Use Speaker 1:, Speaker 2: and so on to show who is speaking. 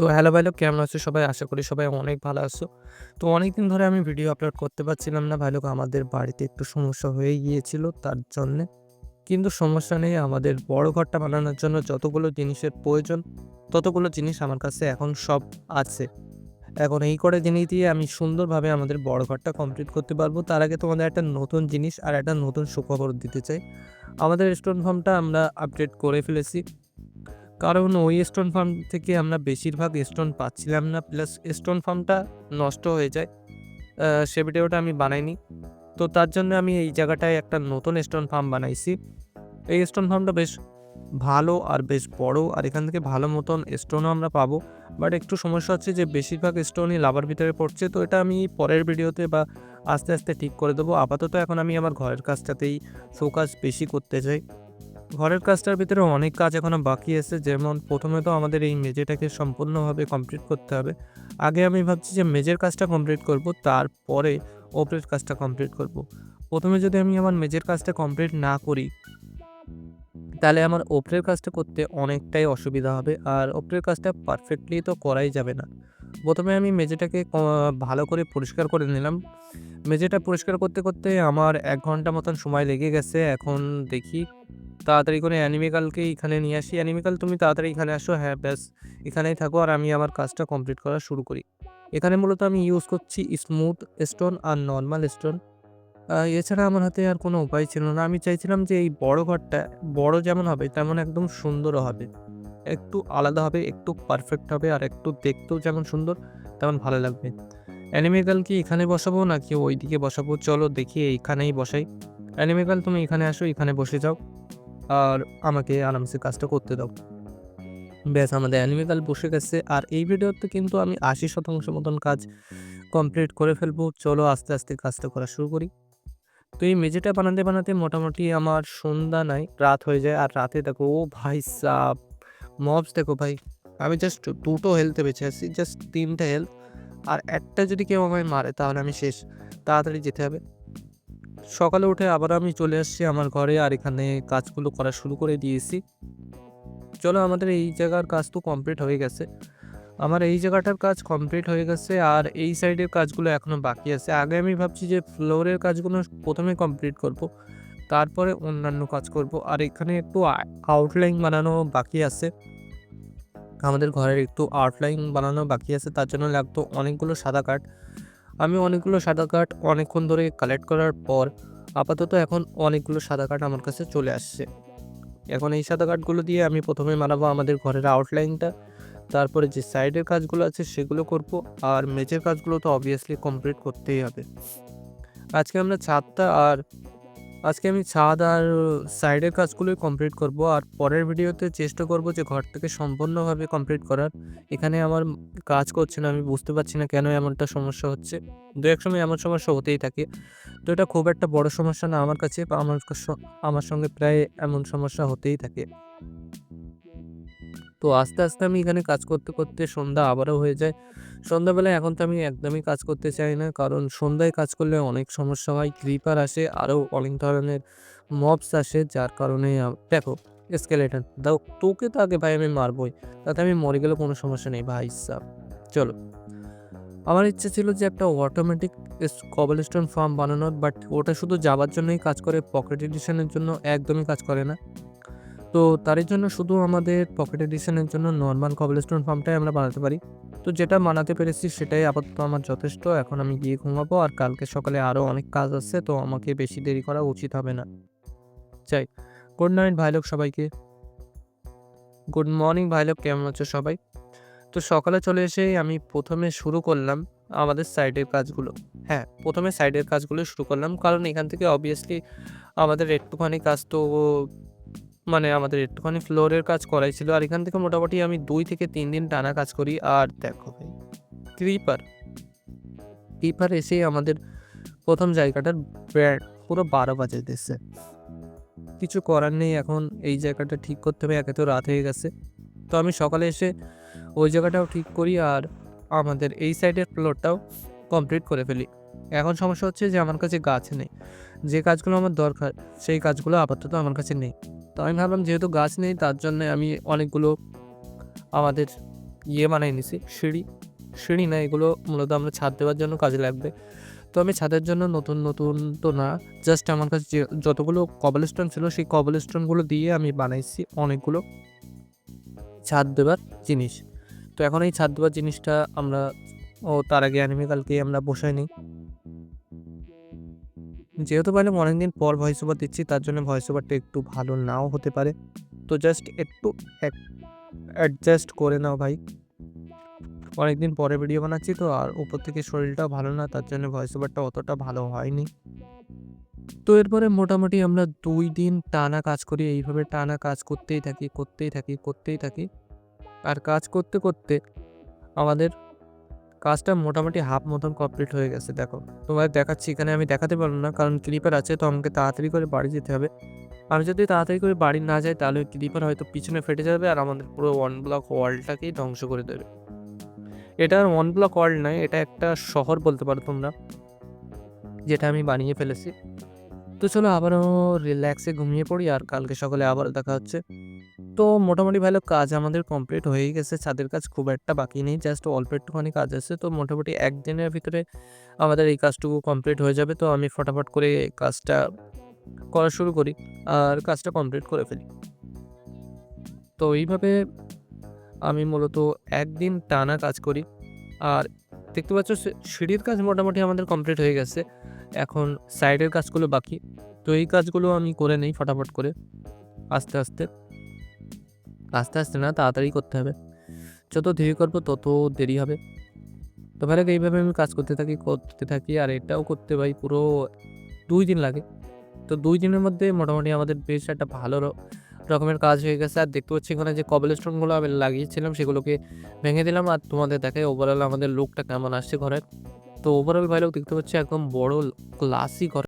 Speaker 1: তো হ্যালো ভাইলো কেমন আছো সবাই? আশা করি সবাই অনেক ভালো আছো। তো অনেক দিন ধরে আমি ভিডিও আপলোড করতে পারছিলাম না। ভাইলোক আমাদের বাড়িতে একটু সমস্যা হয়ে গিয়েছিল তার জন্যে। কিন্তু সমস্যা নেই, আমাদের বড় ঘরটা বানানোর জন্য যতগুলো জিনিসের প্রয়োজন, ততগুলো জিনিস আমার কাছে এখন সব আছে। এখন এই করে জিনিস দিয়ে আমি সুন্দরভাবে আমাদের বড় ঘরটা কমপ্লিট করতে পারব। তার আগে তোমাদের একটা নতুন জিনিস আর একটা নতুন সুখবর দিতে চাই। আমাদের স্টোন ফার্মটা আমরা আপডেট করে ফেলেছি। কারণ ওই স্টোন ফার্ম থেকে আমরা বেশিরভাগ স্টোন পাচ্ছিলাম না প্লাস স্টোন ফার্মটা নষ্ট হয়ে যায়। সে ভিডিওটা আমি বানাইনি। তো তার জন্য আমি এই জায়গাটায় একটা নতুন স্টোন ফার্ম বানাইছি। এই স্টোন ফার্মটা বেশ ভালো আর বেশ বড়, আর এখান থেকে ভালো মতন স্টোনও আমরা পাবো। বাট একটু সমস্যা হচ্ছে যে বেশিরভাগ স্টোনই লাভার ভিতরে পড়ছে, তো এটা আমি পরের ভিডিওতে বা আস্তে আস্তে ঠিক করে দেবো। আপাতত এখন আমি আমার ঘরের কাজটাতেই ফোকাস বেশি করতে চাই। ঘরের কাজটার ভিতরে অনেক কাজ এখনও বাকি আছে। যেমন প্রথমে তো আমাদের এই মেঝেটাকে সম্পূর্ণভাবে কমপ্লিট করতে হবে। আগে আমি ভাবছি যে মেঝের কাজটা কমপ্লিট করব, তারপরে ওপরের কাজটা কমপ্লিট করব। প্রথমে যদি আমি আমার মেঝের কাজটা কমপ্লিট না করি, তাহলে আমার ওপরের কাজটা করতে অনেকটাই অসুবিধা হবে। আর ওপরের কাজটা পারফেক্টলি তো করাই যাবে না। প্রথমে আমি মেঝেটাকে ভালো করে পরিষ্কার করে নিলাম। মেঝেটা পরিষ্কার করতে করতে আমার এক ঘণ্টা মতন সময় লেগে গেছে। এখন দেখি তাড়াতাড়ি করে অ্যানিমেকালকে এখানে নিয়ে আসি। অ্যানিমিকাল, তুমি তাড়াতাড়ি এখানে আসো। হ্যাঁ ব্যাস, এখানেই থাকো আর আমি আমার কাজটা কমপ্লিট করা শুরু করি। এখানে মূলত আমি ইউজ করছি স্মুথ স্টোন আর নর্মাল স্টোন এছাড়া আমার হাতে আর কোনো উপায় ছিল না। আমি চাইছিলাম যে এই বড় ঘরটা, বড় যেমন হবে, তেমন একদম সুন্দরও হবে। একটু আলাদা হবে, একটু পারফেক্ট হবে আর একটু দেখতেও যেমন সুন্দর, তেমন ভালো লাগবে। অ্যানিমেকাল কি এখানে বসাবো নাকি ওইদিকে বসাবো? চলো দেখি, এইখানেই বসাই। অ্যানিমেকাল তুমি এখানে আসো, এখানে বসে যাও। আর আমাকে আরামসে কাজটা করতে দাও। ব্যাস, আমাদের অ্যানিমেকাল বসে গেছে। আর এই ভিডিওতে কিন্তু আমি আশি শতাংশ মতন কাজ কমপ্লিট করে ফেলব। চলো আস্তে আস্তে কাজটা করা শুরু করি। তো এই মেঝেটা বানাতে বানাতে মোটামুটি আমার সন্ধ্যা নাই, রাত হয়ে যায়। আর রাতে দেখো, ও ভাই সাপ মবস দেখো ভাই, আমি জাস্ট দুটো হেলথে বেঁচে আছি জাস্ট তিনটে হেলথ আর একটা যদি কেউ আমায় মারে তাহলে আমি শেষ, তাড়াতাড়ি যেতে হবে। সকালে উঠে আবার আমি চলে আসছি আমার ঘরে, আর এখানে কাজগুলো করা শুরু করে দিয়েছি। চলো আমাদের এই জায়গার কাজ তো কমপ্লিট হয়ে গেছে। আমার এই জায়গাটার কাজ কমপ্লিট হয়ে গেছে, আর এই সাইডের কাজগুলো এখনও বাকি আছে। আগে আমি ভাবছি যে ফ্লোরের কাজগুলো প্রথমে কমপ্লিট করব। তারপরে অন্যান্য কাজ করব। আর এখানে একটু আউটলাইন বানানো বাকি আছে। আমাদের ঘরের একটু আউটলাইন বানানো বাকি আছে, তার জন্য লাগতো অনেকগুলো সাদা কাঠ আমি অনেকগুলো সাদা কাঠ অনেকক্ষণ ধরে কালেক্ট করার পর আপাতত এখন অনেকগুলো সাদা কাঠ আমার কাছে চলে আসছে। এখন এই সাদা কাঠগুলো দিয়ে আমি প্রথমে মানাবো আমাদের ঘরের আউটলাইনটা তারপরে যে সাইডের কাজগুলো আছে সেগুলো করব। আর মেঝের কাজগুলো তো অবভিয়াসলি কমপ্লিট করতেই হবে। আজকে আমরা ছাদটা আর আজকে আমি ছাদ আর সাইডের কাজগুলোই কমপ্লিট করব। আর পরের ভিডিওতে চেষ্টা করব যে ঘরটাকে সম্পূর্ণভাবে কমপ্লিট করার। এখানে আমার কাজ করছে না, আমি বুঝতে পারছি না কেন এমনটা সমস্যা হচ্ছে। দু এক সময় এমন সমস্যা হতেই থাকে। তো এটা খুব একটা বড় সমস্যা না আমার কাছে বা আমার আমার সঙ্গে প্রায় এমন সমস্যা হতেই থাকে। তো আস্তে আস্তে আমি এখানে কাজ করতে করতে সন্ধ্যা আবারও হয়ে যায়। সন্ধ্যাবেলায় এখন তো আমি একদমই কাজ করতে চাই না। কারণ সন্ধ্যায় কাজ করলে অনেক সমস্যা হয় ক্রিপার আসে, আরও অনেক ধরনের মবস আসে, যার কারণে দেখো স্কেলেটন দাও, তোকে তো আগে ভাই আমি মারবই, তাতে আমি মরে গেলে কোনো সমস্যা নেই, ভাই সাহ চলো। আমার ইচ্ছে ছিল যে একটা অটোমেটিক কবলস্টোন ফার্ম বানানোর বাট ওটা শুধু যাওয়ার জন্যই কাজ করে পকেট এডিশনের জন্য একদমই কাজ করে না। তো তারই জন্য শুধু আমাদের পকেট এডিশনের জন্য নর্মাল কবলস্টোন ফার্মটাই আমরা বানাতে পারি। তো যেটা বানাতে পেরেছি সেটাই আপাতত আমার যথেষ্ট, এখন আমি গিয়ে ঘুমাবো আর কালকে সকালে আরও অনেক কাজ আছে, তো আমাকে বেশি দেরি করা উচিত হবে না। চাই গুড নাইট ভাই লোক সবাইকে। গুড মর্নিং ভাই লোক কেমন আছো সবাই? তো সকালে চলে এসেই আমি প্রথমে শুরু করলাম আমাদের সাইডের কাজগুলো। হ্যাঁ প্রথমে সাইডের কাজগুলো শুরু করলাম, কারণ এখান থেকে অবভিয়াসলি আমাদের একটুখানি কাজ তো মানে আমাদের একটুখানি ফ্লোরের কাজ করাই ছিল। আর এখান থেকে মোটামুটি আমি দুই থেকে তিন দিন টানা কাজ করি। আর দেখো ভাই ক্রিপার ক্রিপার এসেই আমাদের প্রথম জায়গাটার ব্র্যান্ড পুরো বারো বাজে দিচ্ছে কিছু করার নেই এখন, এই জায়গাটা ঠিক করতে হবে, একে তো রাত হয়ে গেছে। তো আমি সকালে এসে ওই জায়গাটাও ঠিক করি আর আমাদের এই সাইডের ফ্লোরটাও কমপ্লিট করে ফেলি। এখন সমস্যা হচ্ছে যে আমার কাছে গাছ নেই। যে কাজগুলো আমার দরকার, সেই কাজগুলো আপাতত আমার কাছে নেই। তো আমি ভাবলাম যেহেতু গাছ নেই, তার জন্য আমি অনেকগুলো আমাদের ইয়ে বানিয়ে নিছি। সিঁড়ি সিঁড়ি না, এগুলো মূলত আমরা ছাদ দেওয়ার জন্য কাজে লাগবে। তো আমি ছাদের জন্য নতুন নতুন তো না জাস্ট আমার কাছে যে, যতগুলো কবল স্টোন ছিল, সেই কবল স্টোনগুলো দিয়ে আমি বানাইছি অনেকগুলো ছাদ দেওয়ার জিনিস। তো এখন এই ছাদ দেওয়ার জিনিসটা আমরা, ও তার আগে অ্যানিমেকালকে আমরা বসাই নিই যেহেতু পারলাম অনেকদিন পর ভয়েস ওভার দিচ্ছি, তার জন্য ভয়েস ওভারটা একটু ভালো নাও হতে পারে। তো জাস্ট একটু অ্যাডজাস্ট করে নাও ভাই। অনেকদিন পরে ভিডিও বানাচ্ছি তো, আর উপর থেকে শরীরটাও ভালো না, তার জন্য ভয়েস ওভারটা অতটা ভালো হয়নি। তো এরপরে মোটামুটি আমরা দুই দিন টানা কাজ করি, এইভাবে টানা কাজ করতেই থাকি করতেই থাকি করতেই থাকি। আর কাজ করতে করতে আমাদের কাজটা মোটামুটি হাফ মতন কমপ্লিট হয়ে গেছে, দেখো। তোমাদের দেখাচ্ছি, এখানে আমি দেখাতে পারলাম না, কারণ ক্লিপার আছে, তো আমাকে তাড়াতাড়ি করে বাড়ি যেতে হবে। আমি যদি তাড়াতাড়ি করে বাড়ি না যাই, তাহলে ক্লিপার হয়তো পিছনে ফেটে যাবে আর আমাদের পুরো ওয়ান ব্লক ওয়ালটাকেই ধ্বংস করে দেবে। এটা ওয়ান ব্লক ওয়ার্ল্ড নয়, এটা একটা শহর বলতে পারো তোমরা, যেটা আমি বানিয়ে ফেলেছি। তো চলো আবারও রিল্যাক্সে ঘুমিয়ে পড়ি আর কালকে সকালে আবার দেখা হচ্ছে। তো মোটামুটি ভালো কাজ আমাদের কমপ্লিট হয়েই গেছে। ছাদের কাজ খুব একটা বাকি নেই জাস্ট অল্প একটুখানি কাজ আছে। তো মোটামুটি একদিনের ভিতরে আমাদের এই কাজটুকু কমপ্লিট হয়ে যাবে। তো আমি ফটাফট করে কাজটা করা শুরু করি আর কাজটা কমপ্লিট করে ফেলি। তো এইভাবে আমি মূলত একদিন টানা কাজ করি। আর দেখতে পাচ্ছ সিঁড়ির কাজ মোটামুটি আমাদের কমপ্লিট হয়ে গেছে। এখন সাইডের কাজগুলো বাকি। তো এই কাজগুলো আমি করে নেই ফটাফট করে। আস্তে আস্তে। আস্তে আস্তে না, তাড়াতাড়ি করতে হবে। যত দেরি করব তত দেরি হবে। তো ভালো এইভাবে আমি কাজ করতে থাকি করতে থাকি, আর এটাও করতে পারি পুরো দুই দিন লাগে। তো দুই দিনের মধ্যে মোটামুটি আমাদের বেশ একটা ভালো রকমের কাজ হয়ে গেছে। আর দেখতে পাচ্ছি এখানে যে কবল স্টোনগুলো আমি লাগিয়েছিলাম, সেগুলোকে ভেঙে দিলাম। আর তোমাদের দেখে ওভারঅল আমাদের লুকটা কেমন আসছে ঘরের। তো ওভারঅল ভাই লোক দেখতে পাচ্ছি একদম বড় ক্লাসি ঘর